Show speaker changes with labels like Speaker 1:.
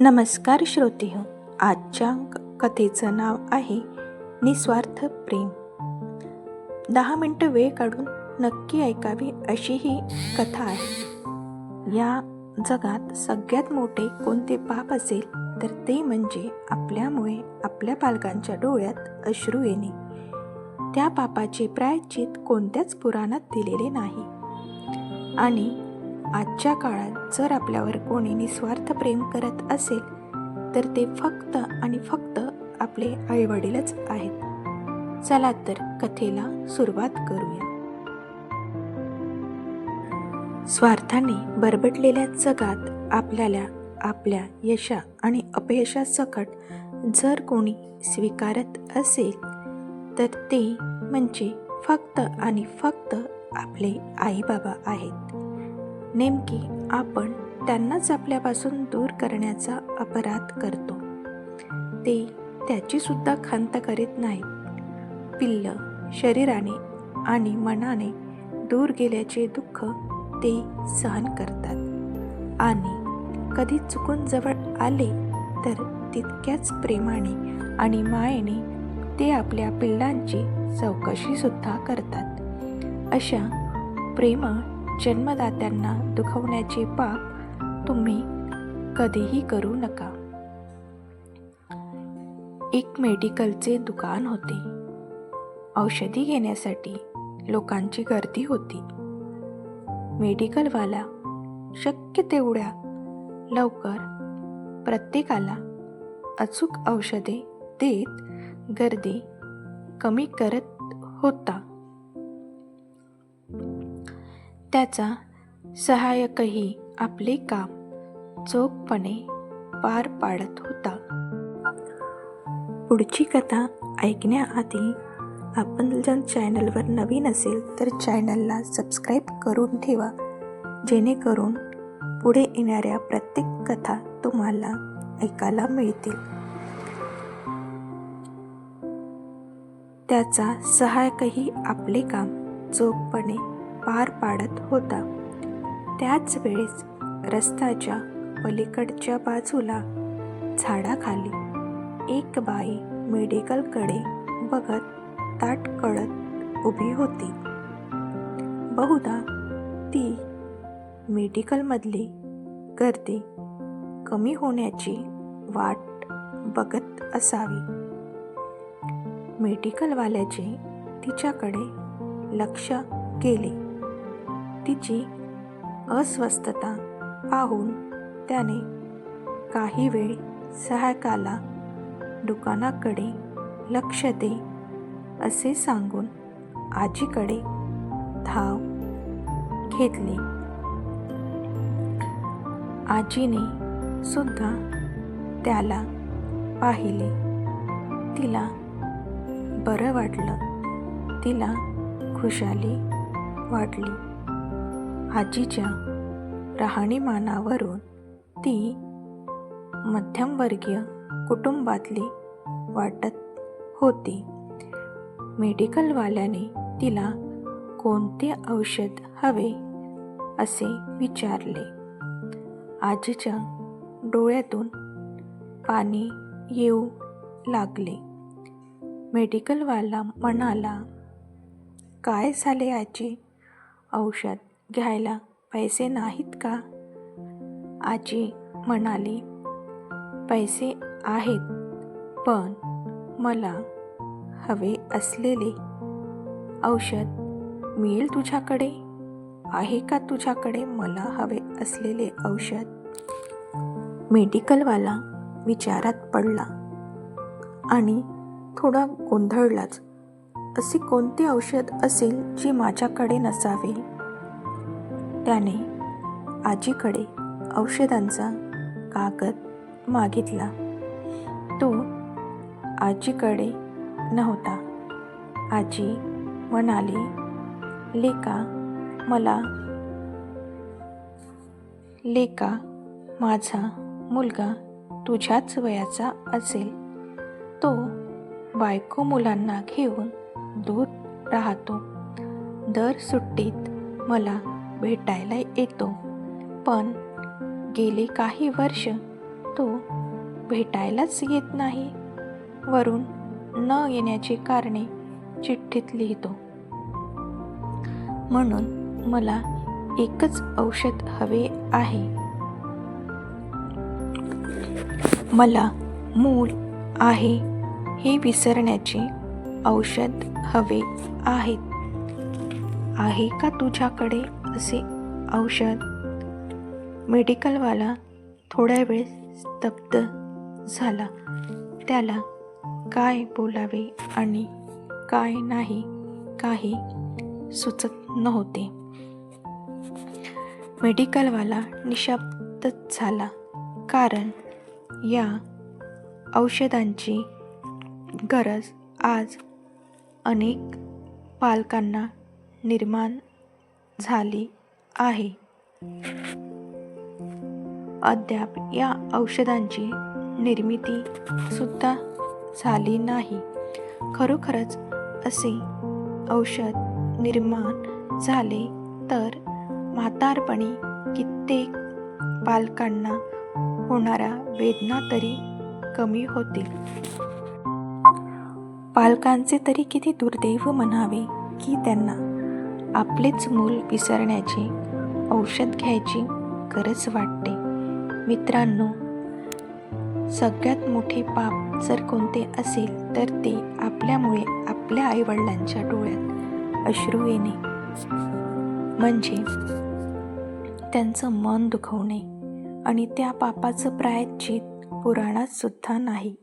Speaker 1: नमस्कार श्रोते हो आजच्या क- कथेचं नाव आहे निस्वार्थ प्रेम. दहा मिनटं वेळ काढून नक्की ऐकावी अशी ही कथा आहे. या जगात सगळ्यात मोठे कोणते पाप असेल तर ते म्हणजे आपल्यामुळे आपल्या पालकांच्या डोळ्यात अश्रू येणे. त्या पापाचे प्रायश्चित कोणत्याच पुराणात दिलेले नाही. आणि आजच्या काळात जर आपल्यावर कोणी निस्वार्थ प्रेम करत असेल तर ते फक्त आणि फक्त आपले आईवडीलच आहेत. चला तर कथेला सुरुवात करूया. स्वार्थाने बरबटलेल्या जगात आपल्याला आपल्या यशा आणि अपयशासकट जर कोणी स्वीकारत असेल तर ते म्हणजे फक्त आणि फक्त आपले आईबाबा आहेत. नेमकी आपण त्यांनाच आपल्यापासून दूर करण्याचा अपराध करतो. ते त्याची सुद्धा खंत करीत नाहीत. पिल्ल शरीराने आणि मनाने दूर गेल्याचे दुःख ते सहन करतात. आणि कधी चुकून जवळ आले तर तितक्याच प्रेमाने आणि मायेने ते आपल्या पिल्लांची चौकशी सुद्धा करतात. अशा प्रेमळ जन्मदात्यांना दुखवण्याचे पाप तुम्ही कधीही करू नका. एक मेडिकलचे दुकान होते. औषधी घेण्यासाठी लोकांची गर्दी होती. मेडिकलवाला शक्य तेवढ्या लवकर प्रत्येकाला अचूक औषधे देत गर्दी कमी करत होता. त्याचा सहाय्यकही आपले काम चोखपणे पार पाडत होता. पुढची कथा ऐकण्याआधी आपण जर चॅनलवर नवीन असेल तर चॅनलला सबस्क्राईब करून ठेवा जेणेकरून पुढे येणाऱ्या प्रत्येक कथा तुम्हाला ऐकायला मिळतील. त्याचा सहाय्यकही आपले काम चोखपणे पार पाडत होता. त्याच वेळेस रस्त्याच्या पलीकडच्या बाजूला झाडाखाली एक बाई मेडिकलकडे बघत ताट कळत उभी होती. बहुधा ती मेडिकलमधली गर्दी कमी होण्याची वाट बघत असावी. मेडिकलवाल्याचे तिच्याकडे लक्ष गेले. तिची अस्वस्थता पाहून त्याने काही वेळ सहायकाला दुकानाकडे लक्ष दे असे सांगून आजीकडे धाव घेतली. आजीने सुद्धा त्याला पाहिले. तिला बरं वाटलं. तिला खुशाली वाटली. आजीच्या राहणीमानावरून ती मध्यमवर्गीय कुटुंबातली वाटत होती. मेडिकलवाल्याने तिला कोणते औषध हवे असे विचारले. आजीच्या डोळ्यातून पाणी येऊ लागले. मेडिकलवाला म्हणाला काय झाले आजी? औषध घ्यायला पैसे नाहीत का? आजी म्हणाली पैसे आहेत पण मला हवे असलेले औषध मिळेल तुझ्याकडे? आहे का तुझ्याकडे मला हवे असलेले औषध? मेडिकलवाला विचारात पडला आणि थोडा गोंधळलाच. असे कोणते औषध असेल जे माझ्याकडे नसावे? त्याने आजीकडे औषधांचा कागद मागितला. तो आजीकडे नव्हता. आजी म्हणाली लेका मला लेका माझा मुलगा तुझ्याच वयाचा असेल. तो बायको मुलांना घेऊन दूर राहतो. दर सुट्टीत मला भेटायला येतो. पण गेले काही वर्ष तो भेटायलाच येत नाही. वरून न येण्याची कारणे चिठ्ठीत लिहितो. म्हणून मला एकच औषध हवे आहे. मला मूल आहे हे विसरण्याचे औषध हवे आहेत. आहे का तुझ्याकडे? असे औषध मेडिकलवाला थोड्या वेळ स्तब्ध झाला. त्याला काय बोलावे आणि काय नाही काही सुचत नव्हते. मेडिकलवाला निशब्दच झाला कारण या औषधांची गरज आज अनेक पालकांना निर्माण झाली आहे. अद्याप या औषधांची निर्मिती सुद्धा झाली नाही. खरोखरच असे औषध निर्माण झाले तर म्हातारपणी कित्येक पालकांना होणाऱ्या वेदना तरी कमी होतील. पालकांचे तरी किती दुर्दैव म्हणावे की त्यांना आपलेच मूल विसरण्याची औषध घ्यायची गरज वाटते. मित्रांनो सगळ्यात मोठे पाप जर कोणते असेल तर ते आपल्यामुळे आपल्या आईवडिलांच्या डोळ्यात अश्रू येणे. म्हणजे त्यांचं मन दुखवणे. आणि त्या पापाचं प्रायश्चित पुराणात सुद्धा नाही.